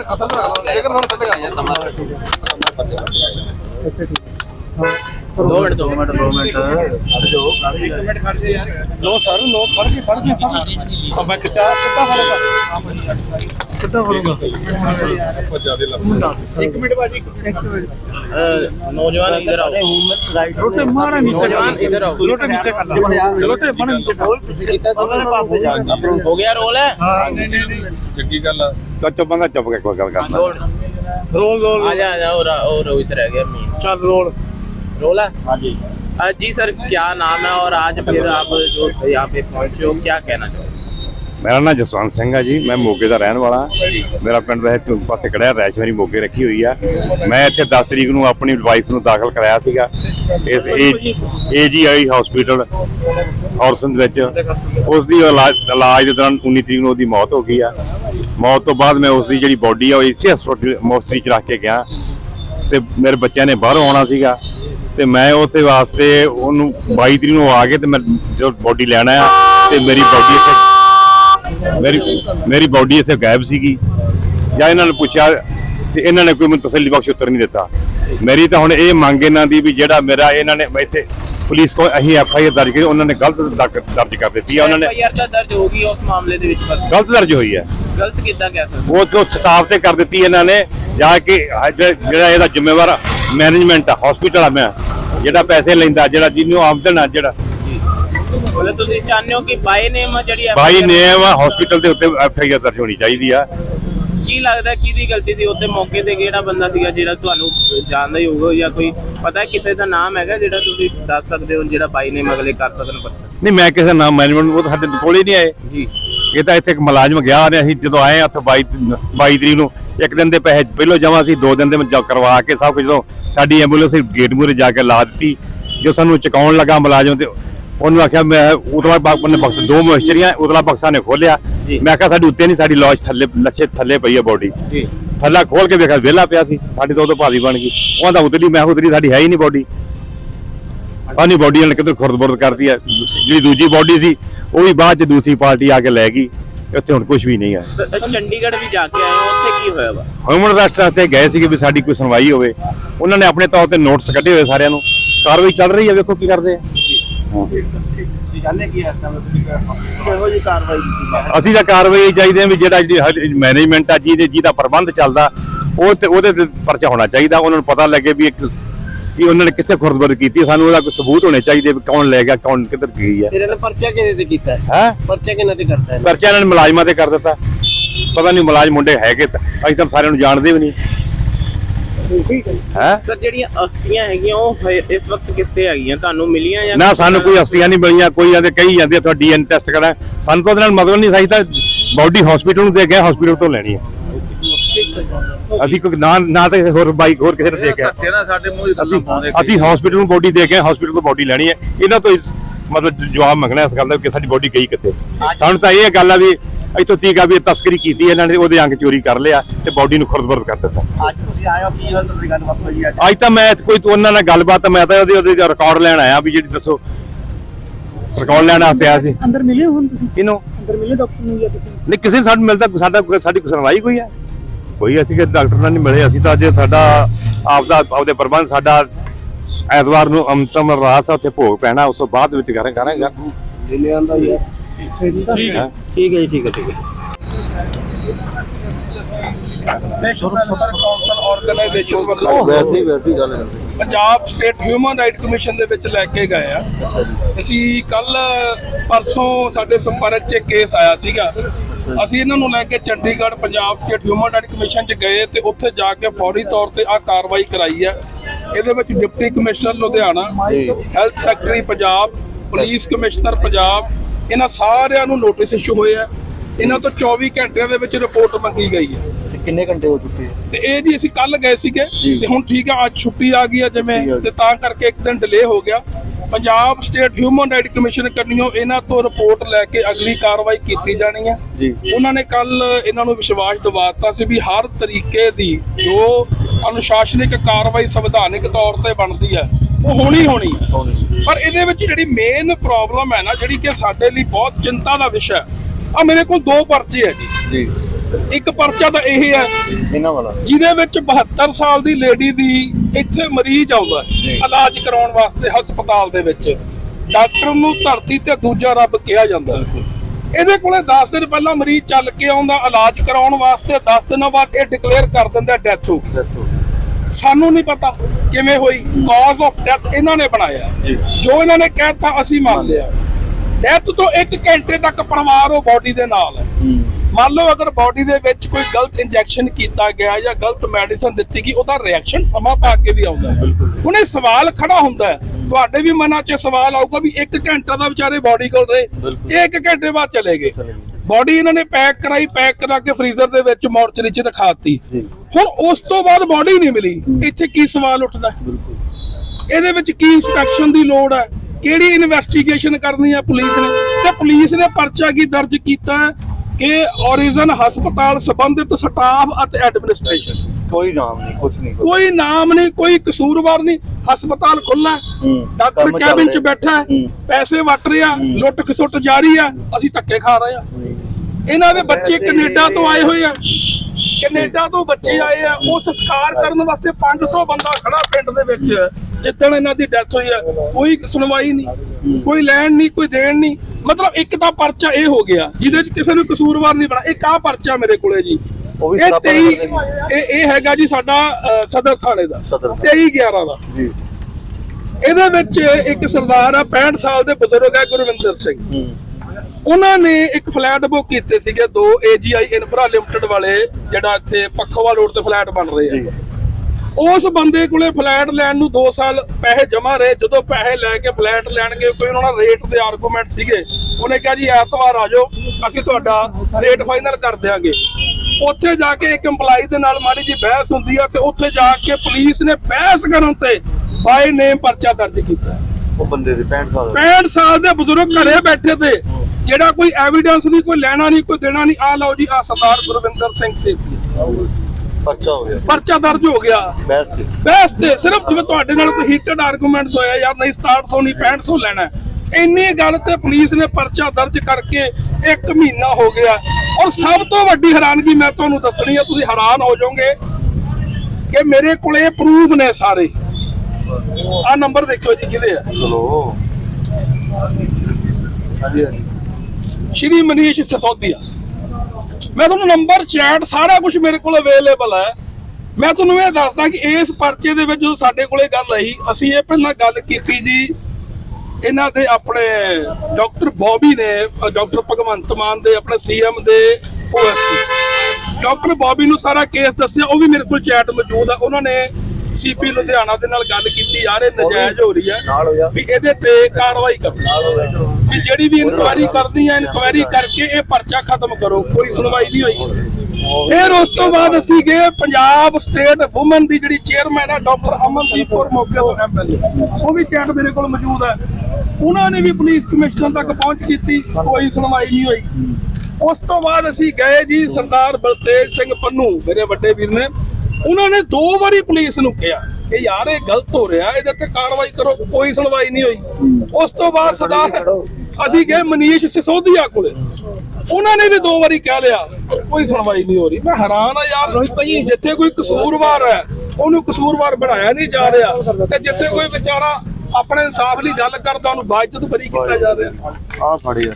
ਖਤਮ ਰੱਖਣਾ ਲੇਕਿਨ ਹੁਣ ਕੱਢਿਆ ਜਾਂਦਾ ਮਾਰ ਇੱਥੇ ਠੀਕ ਹਾਂ। ਦੋ ਮਿੰਟ ਚੰਗੀ ਗੱਲ ਆ। ਚੱਪ ਕੇ ਕੋਈ ਗੱਲ ਕਰਨਾ। ਰੋਲ ਰੋਲ। ਆ ਜਾ ਆ ਜਾ ਉਹ ਰੋਹਿਤ ਰਹਿ ਗਿਆ ਮੀਨ ਚੱਲ ਰੋਲ। रोला हाँ जी जी सर क्या नाम है और आज फिर आप जो यहाँ पे पहुंचे हो क्या कहना चाहोगे ਮੇਰਾ ਨਾਮ ਜਸਵੰਤ ਸਿੰਘ ਆ ਜੀ ਮੈਂ ਮੋਗੇ ਦਾ ਰਹਿਣ ਵਾਲਾ ਹਾਂ। ਮੇਰਾ ਪਿੰਡ ਵੈਸੇ ਤੋਂ ਪਾਸੇ ਖੜਿਆ ਰੈਸ਼ ਮੇਰੀ ਮੋਗੇ ਰੱਖੀ ਹੋਈ ਆ ਮੈਂ ਇੱਥੇ 10 ਤਰੀਕ ਨੂੰ ਆਪਣੀ ਵਾਈਫ ਨੂੰ ਦਾਖਲ ਕਰਾਇਆ ਸੀਗਾ ਇਸ ਏਜੀਆਈ ਹਸਪੀਟਲ ਹੌਰਸਨ ਦੇ ਵਿੱਚ ਉਸ ਦੀ ਇਲਾਜ ਇਲਾਜ ਦੇ ਦੌਰਾਨ 19 ਤਰੀਕ ਨੂੰ ਉਹਦੀ ਮੌਤ ਹੋ ਗਈ ਆ ਮੌਤ ਤੋਂ ਬਾਅਦ ਮੈਂ ਉਸ ਦੀ ਜਿਹੜੀ ਬੋਡੀ ਆ ਉਹ ਇਸੇ ਹਸਪੀਟਲ ਮੋਸਟਰੀ ਚ ਰੱਖ ਕੇ ਗਿਆ ਤੇ ਮੇਰੇ ਬੱਚਿਆਂ ਨੇ ਬਾਹਰੋਂ ਆਉਣਾ ਸੀਗਾ ਤੇ ਮੈਂ ਉਹਦੇ ਵਾਸਤੇ ਉਹਨੂੰ 22 ਤਰੀਕ ਨੂੰ ਆ ਕੇ ਤੇ ਮੈਂ ਜੋ ਬੋਡੀ ਲੈਣਾ ਆ ਤੇ ਮੇਰੀ ਬੋਡੀ ਇੱਥੇ ਮੇਰੀ ਮੇਰੀ ਬੋਡੀ ਇੱਥੇ ਗਾਇਬ ਸੀਗੀ। ਜਾਂ ਇਹਨਾਂ ਨੇ ਪੁੱਛਿਆ ਤੇ ਇਹਨਾਂ ਨੇ ਕੋਈ ਮੈਨੂੰ ਤਸੱਲੀ ਬਖਸ਼ ਉੱਤਰ ਨਹੀਂ ਦਿੱਤਾ। ਮੇਰੀ ਤਾਂ ਹੁਣ ਇਹ ਮੰਗ ਇਹਨਾਂ ਦੀ ਵੀ ਜਿਹੜਾ ਮੇਰਾ ਇਹਨਾਂ ਨੇ ਇੱਥੇ ਪੁਲਿਸ ਕੋਲ ਅਸੀਂ ਐਫ ਆਈ ਆਰ ਦਰਜ ਕੀਤੀ ਉਹਨਾਂ ਨੇ ਗਲਤ ਦਰਜ ਕਰ ਦਿੱਤੀ ਆ ਉਹਨਾਂ ਨੇ ਐਫ ਆਈ ਆਰ ਦਰਜ ਹੋ ਗਈ ਉਸ ਮਾਮਲੇ ਦੇ ਵਿੱਚ ਗਲਤ ਦਰਜ ਹੋਈ ਹੈ ਗਲਤ ਕਿੱਦਾਂ ਕਹਿ ਸਕਦੇ ਉਹ ਸਟਾਫ ਤੇ ਕਰ ਦਿੱਤੀ ਇਹਨਾਂ ਨੇ ਜਾ ਕੇ ਜਿਹੜਾ ਇਹਦਾ ਜ਼ਿੰਮੇਵਾਰ ਮੈਨੇਜਮੈਂਟ ਆ ਹਸਪੀਟਲ ਆ ਮੈਂ। ਜਿਹੜਾ ਪੈਸੇ ਲੈਂਦਾ ਜਿਹੜਾ ਜਿਹਨੂੰ ਆਮਦਨ ਆ ਜਿਹੜਾ। ਬੋਲੇ ਤੁਸੀਂ ਚਾਹੁੰਦੇ ਹੋ ਕਿ ਬਾਈ ਨੇਮ ਜਿਹੜੀ ਬਾਈ FIR ਨੇਮ ਹਸਪੀਟਲ ਦੇ ਉੱਤੇ ਐਫ ਆਈ ਆਰ ਦਰਜ ਹੋਣੀ ਚਾਹੀਦੀ ਆ। ਕੀ ਲੱਗਦਾ ਕਿਹਦੀ ਗਲਤੀ ਸੀ? ਉੱਤੇ ਮੌਕੇ ਤੇ ਕਿਹੜਾ ਬੰਦਾ ਸੀਗਾ ਜਿਹੜਾ ਤੁਹਾਨੂੰ ਜਾਣਦਾ ਹੀ ਹੋਊਗਾ ਜਾਂ ਕੋਈ ਪਤਾ ਹੈ ਕਿਸੇ ਦਾ ਨਾਮ ਹੈਗਾ ਜਿਹੜਾ ਤੁਸੀਂ ਦੱਸ ਸਕਦੇ ਹੋ ਜਿਹੜਾ ਬਾਈ ਨੇਮ ਅਗਲੇ ਕਰ ਸਕਣ ਪਰਚਾ? ਨਹੀਂ ਮੈਂ ਕਿਸੇ ਨਾਮ ਮੈਨੇਜਮੈਂਟ ਉਹ ਸਾਡੇ ਕੋਲ ਹੀ ਨਹੀਂ ਆਏ। ਜੀ। ਇਹ ਤਾਂ ਇੱਥੇ ਇੱਕ ਮੁਲਾਜ਼ਮ ਗਿਆ ਨੇ ਅਸੀਂ ਜਦੋਂ ਆਏ ਉੱਥੇ 22 22 ਤਰੀਕ ਨੂੰ ਇੱਕ ਦਿਨ ਦੇ ਪੈਸੇ ਪਹਿਲੋਂ ਜਮਾ ਸੀ ਦੋ ਦਿਨ ਦੇ ਵਿੱਚ ਕਰਵਾ ਕੇ ਸਭ ਕੁਝ ਜਦੋਂ ਸਾਡੀ ਐਂਬੂਲੈਂਸ ਗੇਟ ਮੂਹਰੇ ਜਾ ਕੇ ਲਾ ਦਿੱਤੀ। ਜੋ ਸਾਨੂੰ ਚੁਕਾਉਣ ਲੱਗਾ ਮੁਲਾਜ਼ਮ ਤੇ ਉਹਨੂੰ ਆਖਿਆ ਮੈਂ ਉਤਲਾ ਬਾਗ ਨੇ ਬਕਸ ਦੋ ਮੋਇਸਚਰੀਆਂ ਉਤਲਾ ਬਕਸਾ ਨੇ ਖੋਲਿਆ। ਮੈਂ ਕਿਹਾ ਸਾਡੀ ਉੱਤੇ ਨਹੀਂ ਸਾਡੀ ਲੌਜ ਥੱਲੇ ਲੱਛੇ ਥੱਲੇ ਪਈ ਹੈ ਬੋਡੀ ਜੀ। ਥੱਲਾ ਖੋਲ ਕੇ ਵੇਖਿਆ ਵਿਹਲਾ ਪਿਆ ਸੀ ਸਾਡੀ ਤਾਂ ਉਦੋਂ ਭਾਰੀ ਬਣ ਗਈ। ਉਹਦਾ ਉਤਲੀ ਮੈਂ ਉਤਲੀ ਸਾਡੀ ਹੈ ਹੀ ਨਹੀਂ ਬੋਡੀ ਆਨੀ ਬੋਡੀ ਨੇ ਕਿਤੇ ਖੁਰਦ-ਬੁਰਦ ਕਰਦੀ ਹੈ ਜਿਹੜੀ ਦੂਜੀ ਬੋਡੀ ਸੀ ਉਹ ਵੀ ਬਾਅਦ ਚ ਦੂਸਰੀ ਪਾਰਟੀ ਆ ਕੇ ਲੈ ਗਈ। ਇੱਥੇ ਹੁਣ ਕੁਝ ਵੀ ਨਹੀਂ ਤ- ਚੰਡੀਗੜ੍ਹ ਵੀ ਜਾ ਕੇ ਆਏ ਹੋ ਉੱਥੇ ਕੀ ਹੋਇਆ ਵਾ? ਹਿਊਮਨ ਰਾਈਟਸ ਵਾਸਤੇ ਗਏ ਸੀਗੇ ਵੀ ਸਾਡੀ ਕੋਈ ਸੁਣਵਾਈ ਹੋਵੇ। ਉਹਨਾਂ ਨੇ ਆਪਣੇ ਤੌਰ ਤੇ ਨੋਟਿਸ ਕੱਢੇ ਹੋਏ ਸਾਰਿਆਂ ਨੂੰ। ਕਾਰਵਾਈ ਚੱਲ ਰਹੀ ਹੈ ਵੇਖੋ ਕੀ ਕਰਦੇ ਆ। ਅਸੀਂ ਤਾਂ ਕਾਰਵਾਈ ਚਾਹੀਦੇ ਆ ਵੀ ਜਿਹੜਾ ਜਿਹੜੀ ਮੈਨੇਜਮੈਂਟ ਆ ਜਿਹਦੇ ਜਿਹਦਾ ਪ੍ਰਬੰਧ ਚੱਲਦਾ ਉਹ ਤੇ ਉਹਦੇ ਤੇ ਪਰਚਾ ਹੋਣਾ ਚਾਹੀਦਾ। ਉਹਨਾਂ ਨੂੰ ਪਤਾ ਲੱਗੇ ਵੀ ਇੱਕ ਕਿ ਉਹਨਾਂ ਨੇ ਕਿੱਥੇ ਖੁਰਦਬਰ ਕੀਤੀ? ਸਾਨੂੰ ਉਹਦਾ ਕੋਈ ਸਬੂਤ ਹੋਣੇ ਚਾਹੀਦੇ ਵੀ ਕੌਣ ਲੈ ਗਿਆ ਕੌਣ ਕਿੱਧਰ ਗਈ ਹੈ ਤੇਰੇ ਨੇ ਪਰਚਾ ਕਿਹਦੇ ਤੇ ਕੀਤਾ ਹੈ? ਹੈ? ਪਰਚਾ ਕਿਹਨਾਂ ਤੇ ਕਰਤਾ ਹੈ ਪਰਚਾ ਇਹਨਾਂ ਨੇ ਮੁਲਾਜ਼ਮਾਂ ਤੇ ਕਰ ਦਿੱਤਾ। ਪਤਾ ਨਹੀਂ ਮੁਲਾਜ਼ਮ ਮੁੰਡੇ ਹੈਗੇ ਤਾਂ। ਅਸੀਂ ਤਾਂ ਸਾਰਿਆਂ ਨੂੰ ਜਾਣਦੇ ਵੀ ਨਹੀਂ। ਹੈ? ਸਰ ਜਿਹੜੀਆਂ ਅਸਥੀਆਂ ਹੈਗੀਆਂ ਉਹ ਇਸ ਵਕਤ ਕਿੱਥੇ ਹੈਗੀਆਂ? ਤੁਹਾਨੂੰ ਮਿਲੀਆਂ ਜਾਂ ਨਾ ਸਾਨੂੰ ਕੋਈ ਹਸਤੀਆਂ ਨਹੀਂ ਮਿਲੀਆਂ। ਕੋਈ ਆਂਦੇ ਕਹੀ ਜਾਂਦੇ ਤੁਹਾਡਾ ਡੀਐਨ ਟੈਸਟ ਕਰਾ ਸਾਨੂੰ ਤਾਂ ਉਹਦੇ ਨਾਲ ਮਤਲਬ ਨਹੀਂ ਸਹੀ ਤਾਂ ਬੋਡੀ ਹਸਪੀਟਲ ਨੂੰ ਦੇ ਗਏ ਹਸਪੀਟਲ ਤੋਂ ਲੈਣੀ ਹੈ। ਅਸੀਂ ਕੋਈ ਨਾ ਨਾ ਤੇ ਹੋਰ ਬਾਈਕ ਹੋਰ ਕਿਸੇ ਨੂੰ ਦੇ ਕੇ ਤੇਰਾ ਸਾਡੇ ਮੂੰਹ ਦੀ ਅਸੀਂ ਅਸੀਂ ਹਸਪੀਟਲ ਨੂੰ ਬੋਡੀ ਦੇ ਕੇ ਹਸਪੀਟਲ ਤੋਂ ਬੋਡੀ ਲੈਣੀ ਹੈ। ਇਹਨਾਂ ਤੋਂ ਹੀ ਮਤਲਬ ਜਵਾਬ ਮੰਗਣਾ ਇਸ ਗੱਲ ਦਾ ਕਿ ਸਾਡੀ ਬੋਡੀ ਗਈ ਕਿੱਥੇ। ਸਾਨੂੰ ਤਾਂ ਇਹ ਗੱਲ ਆ ਵੀ ਇੱਥੋਂ ਤੀਕ ਆ ਵੀ ਤਸਕਰੀ ਕੀਤੀ ਇਹਨਾਂ ਨੇ ਉਹਦੇ ਅੰਗ ਚੋਰੀ ਕਰ ਲਿਆ ਤੇ ਬੋਡੀ ਨੂੰ ਖੁਰਦਬਰਦ ਕਰ ਦਿੱਤਾ। ਅੱਜ ਤੁਸੀਂ ਆਏ ਹੋ ਕੀ ਗੱਲ ਤੁਹਾਡੀ ਗੱਲ ਬਾਤ ਹੋਈ ਅੱਜ? ਅੱਜ ਤਾਂ ਮੈਂ ਕੋਈ ਉਹਨਾਂ ਨਾਲ ਗੱਲਬਾਤ ਮੈਂ ਤਾਂ ਉਹਦੇ ਉਹਦੇ ਰਿਕਾਰਡ ਲੈਣ ਆਇਆ ਵੀ ਜਿਹੜੀ ਦੱਸੋ। ਰਿਕਾਰਡ ਲੈਣ ਵਾਸਤੇ ਆਇਆ ਸੀ। ਅੰਦਰ ਮਿਲੇ ਹੁਣ ਤੁਸੀਂ? ਕਿਨੂੰ ਅੰਦਰ ਮਿਲੇ ਡਾਕਟਰ ਨੂੰ ਜਾਂ ਕਿਸੇ ਨੂੰ ਨਹੀਂ ਕਿਸੇ ਨੂੰ ਸਾਨੂੰ ਮਿਲਦਾ ਸਾਡਾ ਸਾਡੀ ਕੋਈ ਸੁਣਵਾਈ ਕੋਈ ਹੈ। ਕੋਈ ਅਸੀਂ ਕਿ ਡਾਕਟਰ ਨਾਲ ਨਹੀਂ ਮਿਲੇ ਅਸੀਂ ਤਾਂ ਅੱਜ ਸਾਡਾ ਆਪਦਾ ਆਪਦੇ ਪ੍ਰਬੰਧ ਸਾਡਾ ਐਤਵਾਰ ਨੂੰ ਅੰਤਮ ਰਾਸ ਆ ਉੱਥੇ ਭੋਗ ਪੈਣਾ ਉਸ ਤੋਂ ਬਾਅਦ ਵਿੱਚ ਕਰਾਂ ਕਰਾਂਗੇ। ਦਿੱਲੀ ਆਂਦਾ ਹੀ ਹੈ? ਠੀਕ ਹੈ ਠੀਕ ਹੈ ਠੀਕ ਹੈ। ਸਿੱਖ ਕੌਂਸਲ ਆਰਗੇਨਾਈਜੇਸ਼ਨ ਵੱਲੋਂ ਵੈਸੇ ਵੈਸੇ ਗੱਲ ਕਰਦੇ Punjab state human right commission ਦੇ ਵਿੱਚ ਲੈ ਕੇ ਗਏ ਆ। ਅਸੀਂ ਕੱਲ ਪਰਸੋਂ ਸਾਡੇ ਸੰਪਰਕ 'ਚ ਕੇਸ ਆਇਆ ਸੀਗਾ। ਅਸੀਂ ਇਹਨਾਂ ਨੂੰ ਲੈ ਕੇ Chandigarh Punjab state human right commission 'ਚ ਗਏ ਤੇ ਉੱਥੇ ਜਾ ਕੇ ਫੌਰੀ ਤੌਰ ਤੇ ਆ ਕਾਰਵਾਈ ਕਰਾਈ ਹੈ। ਇਹਦੇ ਵਿੱਚ deputy commissioner Ludhiana health secretary Punjab police commissioner Punjab ਇਹਨਾਂ ਸਾਰਿਆਂ ਨੂੰ ਨੋਟਿਸ ਇਸ਼ੂ ਹੋਏ ਆ ਇਹਨਾਂ ਤੋਂ 24 ਘੰਟਿਆਂ ਦੇ ਵਿੱਚ ਰਿਪੋਰਟ ਮੰਗੀ ਗਈ ਹੈ। ਕਿੰਨੇ ਘੰਟੇ ਹੋ ਚੁੱਕੇ ਤੇ ਇਹ ਜੀ ਅਸੀਂ ਕੱਲ ਗਏ ਸੀਗੇ ਤੇ ਹੁਣ ਠੀਕ ਆ ਅੱਜ ਛੁੱਟੀ ਆ ਗਈ ਆ ਜਿਵੇਂ ਤੇ ਤਾਂ ਕਰਕੇ ਇੱਕ ਦਿਨ ਡਿਲੇ ਹੋ ਗਿਆ। Punjab state human right commission ਕਰਨੀਓ ਇਹਨਾਂ ਤੋਂ ਰਿਪੋਰਟ ਲੈ ਕੇ ਅਗਲੀ ਕਾਰਵਾਈ ਕੀਤੀ ਜਾਣੀ ਹੈ। ਉਹਨਾਂ ਨੇ ਕੱਲ ਇਹਨਾਂ ਨੂੰ ਵਿਸ਼ਵਾਸ ਦਿਵਾਤਾ ਸੀ ਵੀ ਹਰ ਤਰੀਕੇ ਦੀ ਜੋ ਅਨੁਸ਼ਾਸਨਿਕ ਕਾਰਵਾਈ ਸੰਵਿਧਾਨਿਕ ਤੌਰ ਤੇ ਬਣਦੀ ਹੈ ਉਹ ਹੋਣੀ ਹੋਣੀ ਪਰ ਇਹਦੇ ਵਿੱਚ ਜਿਹੜੀ ਮੇਨ ਪ੍ਰੋਬਲਮ ਹੈ ਨਾ ਜਿਹੜੀ ਕਿ ਸਾਡੇ ਲਈ ਬਹੁਤ ਚਿੰਤਾ ਦਾ ਵਿਸ਼ਾ ਹੈ ਆ ਮੇਰੇ ਕੋਲ ਦੋ ਪਰਚੇ ਹੈ ਜੀ। ਜੀ। ਇੱਕ ਪਰਚਾ ਤਾਂ ਇਹ ਹੈ ਇਹਨਾਂ ਵਾਲਾ। ਜਿਹਦੇ ਵਿੱਚ 72 ਸਾਲ ਦੀ ਲੇਡੀ ਦੀ ਇੱਥੇ ਮਰੀਜ਼ ਆਉਂਦਾ ਹੈ ਇਲਾਜ ਕਰਾਉਣ ਵਾਸਤੇ ਹਸਪਤਾਲ ਦੇ ਵਿੱਚ। ਡਾਕਟਰ ਨੂੰ ਧਰਤੀ ਤੇ ਦੂਜਾ ਰੱਬ ਕਿਹਾ ਜਾਂਦਾ ਹੈ। ਇਹਦੇ ਕੋਲੇ 10 ਦਿਨ ਪਹਿਲਾਂ ਮਰੀਜ਼ ਚੱਲ ਕੇ ਆਉਂਦਾ ਇਲਾਜ ਕਰਾਉਣ ਵਾਸਤੇ 10 ਦਿਨਾਂ ਬਾਅਦ ਇਹ ਡਿਕਲੇਅਰ ਕਰ ਦਿੰਦਾ ਡੈਥ ਹੋ ਸਾਨੂੰ ਨਹੀਂ ਪਤਾ ਕਿਵੇਂ ਹੋਈ ਕਾਜ਼ ਆਫ ਡੈਥ ਇਹਨਾਂ ਨੇ ਬਣਾਇਆ। ਜੋ। ਇਹਨਾਂ ਨੇ ਕਹਿਤਾ ਅਸੀਂ ਮੰਨ ਲਿਆ। ਡੈਥ ਤੋਂ 1 ਘੰਟੇ ਤੱਕ ਪਰਿਵਾਰ ਉਹ ਬਾਡੀ ਦੇ ਨਾਲ ਹੈ। ਮੰਨ ਲਓ ਅਗਰ ਬਾਡੀ ਦੇ ਵਿੱਚ ਕੋਈ ਗਲਤ ਇੰਜੈਕਸ਼ਨ ਕੀਤਾ ਗਿਆ ਜਾਂ ਗਲਤ ਮੈਡੀਸਨ ਦਿੱਤੀ ਗਈ ਉਹਦਾ ਰਿਐਕਸ਼ਨ ਸਮਾਂ ਪਾ ਕੇ ਵੀ ਆਉਂਦਾ। ਹੁਣ ਇਹ ਸਵਾਲ ਖੜਾ ਹੁੰਦਾ ਹੈ। ਤੁਹਾਡੇ ਵੀ ਮਨਾਂ 'ਚ ਸਵਾਲ ਆਊਗਾ ਵੀ 1 ਘੰਟਾ ਦਾ ਵਿਚਾਰੇ ਬਾਡੀ ਕੋਲ ਰਹੇ। ਇਹ 1 ਘੰਟੇ ਬਾਅਦ ਚਲੇ ਗਏ। ਬਾਡੀ ਇਹਨਾਂ ਨੇ ਪੈਕ ਕਰਾਈ ਪੈਕ ਕਰਾ ਕੇ ਫ੍ਰੀਜ਼ਰ ਦੇ ਵਿੱਚ ਮੋਰਚਰੀ 'ਚ ਰਖਾਤੀ ਹੁਣ ਉਸ ਤੋਂ ਬਾਅਦ ਬਾਡੀ ਨਹੀਂ ਮਿਲੀ। ਇੱਥੇ ਕੀ ਸਵਾਲ ਉੱਠਦਾ? ਇਹਦੇ ਵਿੱਚ ਕੀ ਇਨਸਪੈਕਸ਼ਨ ਦੀ ਲੋੜ ਹੈ? ਕਿਹੜੀ ਇਨਵੈਸਟੀਗੇਸ਼ਨ ਕਰਨੀ ਹੈ ਪੁਲਿਸ ਨੇ? ਤੇ ਪੁਲਿਸ ਨੇ ਪਰਚਾ ਕੀ ਦਰਜ ਕੀਤਾ ਕਿ ਔਰਿਜਨ ਹਸਪਤਾਲ ਸੰਬੰਧਿਤ ਸਟਾਫ ਅਤੇ ਐਡਮਿਨਿਸਟ੍ਰੇਸ਼ਨ ਕੋਈ ਨਾਮ ਨਹੀਂ ਕੁਝ ਨਹੀਂ। ਕੋਈ ਨਾਮ ਨਹੀਂ ਕੋਈ ਕਸੂਰਵਾਰ ਨਹੀਂ। ਹਸਪਤਾਲ ਖੁੱਲਾ ਹੂੰ, ਡਾਕਟਰ ਕੈਬਿਨ ਚ। ਬੈਠਾ ਹੈ, ਹੂੰ। ਪੈਸੇ ਵਟ ਰਿਹਾ ਲੁੱਟ ਖਸੁੱਟ ਜਾਰੀ ਆ ਅਸੀਂ ਧੱਕੇ ਖਾ ਰਹੇ ਆ ਇਹਨਾਂ ਦੇ ਬੱਚੇ ਕੈਨੇਡਾ ਤੋਂ ਆਏ ਹੋਏ ਆ। ਕੈਨੇਡਾ ਤੋਂ ਬੱਚੇ ਆਏ ਆ। ਉਹ ਸੰਸਕਾਰ ਕਰਨ ਵਾਸਤੇ 500 ਬੰਦਾ ਖੜਾ ਪਿੰਡ ਦੇ ਵਿੱਚ। ਜਿੱਦਣ ਇਹਨਾਂ ਦੀ ਡੈਥ ਹੋਈ ਆ ਕੋਈ ਸੁਣਵਾਈ ਨਹੀਂ ਕੋਈ ਲੈਣ ਨਹੀਂ ਕੋਈ ਦੇਣ ਨਹੀਂ। ਮਤਲਬ ਇੱਕ ਤਾਂ ਪਰਚਾ ਇਹ ਹੋ ਗਿਆ ਜਿਹਦੇ ਚ ਕਿਸੇ ਨੂੰ ਕਸੂਰਵਾਰ ਨਹੀਂ ਬਣਾ। ਇੱਕ ਆ ਪਰਚਾ ਮੇਰੇ ਕੋਲੇ ਜੀ। ਉਹ ਵੀ ਇਹ ਸਰਾਪਾ 23 ਨਗਰ ਦੇ ਇਹ ਇਹ ਹੈਗਾ ਜੀ ਸਾਡਾ ਸਦਰ ਥਾਣੇ ਦਾ। ਸਦਰ। 23 11 ਦਾ। ਜੀ। ਇਹਦੇ ਵਿੱਚ ਇੱਕ ਸਰਦਾਰ ਆ 65 ਸਾਲ ਦੇ ਬਜ਼ੁਰਗ ਹੈ ਗੁਰਵਿੰਦਰ ਸਿੰਘ। ਉਹਨਾਂ ਨੇ ਇੱਕ ਫਲੈਟ ਬੁੱਕ ਕੀਤੇ ਸੀਗੇ ਦੋ AGI ਇਨਫਰਾ ਲਿਮਟਿਡ ਵਾਲੇ ਜਿਹੜਾ ਇੱਥੇ ਪੱਖੋਵਾ ਰੋਡ ਤੇ ਫਲੈਟ ਬਣ ਰਹੇ ਆ। ਉਸ ਬੰਦੇ ਕੋਲੇ ਫਲੈਟ ਲੈਣ ਨੂੰ 2 ਸਾਲ ਪੈਸੇ ਜਮਾ ਰਹੇ। ਜਦੋਂ ਪੈਸੇ ਲੈ ਕੇ ਫਲੈਟ ਲੈਣਗੇ ਕੋਈ ਉਹਨਾਂ ਦਾ ਰੇਟ ਦੇ ਆਰਗੂਮੈਂਟ ਸੀਗੇ। ਉਹਨੇ ਕਿਹਾ ਜੀ ਐਤਵਾਰ ਆ ਜਾਓ ਅਸੀਂ ਤੁਹਾਡਾ ਰੇਟ ਫਾਈਨਲ ਕਰ ਦਿਆਂਗੇ। ਉੱਥੇ ਜਾ ਕੇ ਇੱਕ EMPLOYEE ਦੇ ਨਾਲ ਮਾੜੀ ਜੀ ਬਹਿਸ ਹੁੰਦੀ ਆ ਤੇ ਉੱਥੇ ਜਾ ਕੇ ਪੁਲਿਸ ਨੇ ਬਹਿਸ ਕਰਨ ਤੇ ਬਾਈ ਨੇਮ ਪਰਚਾ ਦਰਜ ਕੀਤਾ। ਉਹ ਬੰਦੇ ਦੇ 65 ਸਾਲ ਦਾ। 65 ਸਾਲ ਦੇ ਬਜ਼ੁਰਗ ਘਰੇ ਬੈਠੇ ਤੇ ਜਿਹੜਾ ਕੋਈ ਐਵੀਡੈਂਸ ਨਹੀਂ ਕੋਈ ਲੈਣਾ ਨਹੀਂ ਕੋਈ ਦੇਣਾ ਨਹੀਂ ਆ ਲਓ ਜੀ ਆ ਸਰਦਾਰ ਗੁਰਵਿੰਦਰ ਸਿੰਘ ਸੇਤੀ ਪਰਚਾ ਹੋ ਗਿਆ। ਪਰਚਾ ਦਰਜ ਹੋ ਗਿਆ। ਬੈਸ ਤੇ। ਸਿਰਫ ਜਿਵੇਂ ਤੁਹਾਡੇ ਨਾਲ ਕੋਈ ਹੀਟਡ ਆਰਗੂਮੈਂਟਸ ਹੋਇਆ ਯਾਰ ਨਹੀਂ 6700 ਨਹੀਂ 6500 ਲੈਣਾ। ਇੰਨੀ ਗੱਲ ਤੇ ਪੁਲਿਸ ਨੇ ਪਰਚਾ ਦਰਜ ਕਰਕੇ 1 ਮਹੀਨਾ ਹੋ ਗਿਆ। ਔਰ ਸਭ ਤੋਂ ਵੱਡੀ ਹੈਰਾਨਗੀ ਮੈਂ ਤੁਹਾਨੂੰ ਦੱਸਣੀ ਹੈ ਤੁਸੀਂ ਹੈਰਾਨ ਹੋ ਜਾਓਗੇ ਕਿ ਮੇਰੇ ਕੋਲੇ ਪ੍ਰੂਫ ਨੇ ਸਾਰੇ। ਆ ਨੰਬਰ ਦੇਖਿਓ ਜੀ ਕਿਹਦੇ ਆ? ਹਾਂਜੀ। ਸ਼੍ਰੀ ਮਨੀਸ਼ ਸਿਸੋਦੀਆ। ਮੈਂ ਤੁਹਾਨੂੰ ਨੰਬਰ ਚੈਟ ਸਾਰਾ ਕੁਝ ਮੇਰੇ ਕੋਲ ਅਵੇਲੇਬਲ ਹੈ। ਮੈਂ ਤੁਹਾਨੂੰ ਇਹ ਦੱਸਦਾ ਕਿ ਇਸ ਪਰਚੇ ਦੇ ਵਿੱਚ ਜਦੋਂ ਸਾਡੇ ਕੋਲੇ ਗੱਲ ਆਈ, ਅਸੀਂ ਇਹ ਪਹਿਲਾਂ ਗੱਲ ਕੀਤੀ ਜੀ। ਇਹਨਾਂ ਦੇ ਆਪਣੇ ਡਾਕਟਰ ਬੋਬੀ ਨੇ ਡਾਕਟਰ ਭਗਵੰਤ ਮਾਨ ਦੇ, ਆਪਣੇ ਸੀਐਮ ਦੇ ਡਾਕਟਰ ਬੋਬੀ ਨੂੰ ਸਾਰਾ ਕੇਸ ਦੱਸਿਆ, ਉਹ ਵੀ ਮੇਰੇ ਕੋਲ ਚੈਟ ਮੌਜੂਦ ਆ। ਉਹਨਾਂ ਨੇ ਸੀਪੀ ਲੁਧਿਆਣਾ ਦੇ ਨਾਲ ਗੱਲ ਕੀਤੀ ਯਾਰ ਇਹ ਨਜਾਇਜ਼ ਹੋ ਰਹੀ ਹੈ ਵੀ ਇਹਦੇ ਤੇ ਕਾਰਵਾਈ ਕਰੋ ਵੀ ਜਿਹੜੀ ਵੀ ਇਨਕੁਆਇਰੀ ਕਰਦੀ ਹੈ ਇਨਕੁਆਇਰੀ ਕਰਕੇ ਇਹ ਪਰਚਾ ਖਤਮ ਕਰੋ ਕੋਈ ਸੁਣਵਾਈ ਨਹੀਂ ਹੋਈ। ਫਿਰ ਉਸ ਤੋਂ ਬਾਅਦ ਅਸੀਂ ਗਏ ਪੰਜਾਬ ਸਟੇਟ ਔਮਨ ਦੀ ਜਿਹੜੀ ਚੇਅਰਮੈਨ ਹੈ ਡਾਕਟਰ ਅਮਨਦੀਪ ਕੌਰ ਮੋਗੇ ਤੋਂ ਐਮਐਲਏ ਉਹ ਵੀ ਚੈਟ ਮੇਰੇ ਕੋਲ ਮੌਜੂਦ ਹੈ। ਉਹਨਾਂ ਨੇ ਵੀ ਪੁਲਿਸ ਕਮਿਸ਼ਨਰ ਤੱਕ ਪਹੁੰਚ ਕੀਤੀ ਕੋਈ ਸੁਣਵਾਈ ਨਹੀਂ ਹੋਈ। ਉਸ ਤੋਂ ਬਾਅਦ ਅਸੀਂ ਗਏ ਜੀ ਸਰਦਾਰ ਬਲਤੇਜ ਸਿੰਘ ਪੰਨੂ ਮੇਰੇ ਵੱਡੇ ਵੀਰ ਨੇ। ਉਹਨਾਂ ਨੇ ਦੋ ਵਾਰੀ ਪੁਲਿਸ ਨੂੰ ਕਿਹਾ ਕਿ ਯਾਰ ਇਹ ਗਲਤ ਹੋ ਰਿਹਾ ਇਹਦੇ ਤੇ ਕਾਰਵਾਈ ਕਰੋ ਕੋਈ ਸੁਣਵਾਈ ਨਹੀਂ ਹੋਈ। ਉਸ ਤੋਂ ਬਾਅਦ ਸਰਦਾਰ ਅਸੀਂ ਗਏ ਮਨੀਸ਼ ਸਿਸੋਦੀਆ ਕੋਲੇ। ਉਹਨਾਂ ਨੇ ਵੀ ਦੋ ਵਾਰੀ ਕਹਿ ਲਿਆ ਕੋਈ ਸੁਣਵਾਈ ਨਹੀਂ ਹੋ ਰਹੀ। ਮੈਂ ਹੈਰਾਨ ਆ ਯਾਰ ਰੋਹਿਤ ਭਾਈ। ਜਿੱਥੇ ਕੋਈ ਕਸੂਰਵਾਰ ਹੈ ਉਹਨੂੰ ਕਸੂਰਵਾਰ ਬਣਾਇਆ ਨਹੀਂ ਜਾ ਰਿਹਾ। ਤੇ ਜਿੱਥੇ ਕੋਈ ਵਿਚਾਰਾ ਆਪਣੇ ਇਨਸਾਫ ਲਈ ਗੱਲ ਕਰਦਾ ਉਹਨੂੰ ਬਾਅਦ ਚ ਬਰੀ ਕੀਤਾ ਜਾ ਰਿਹਾ। ਆ ਫੜਿਆ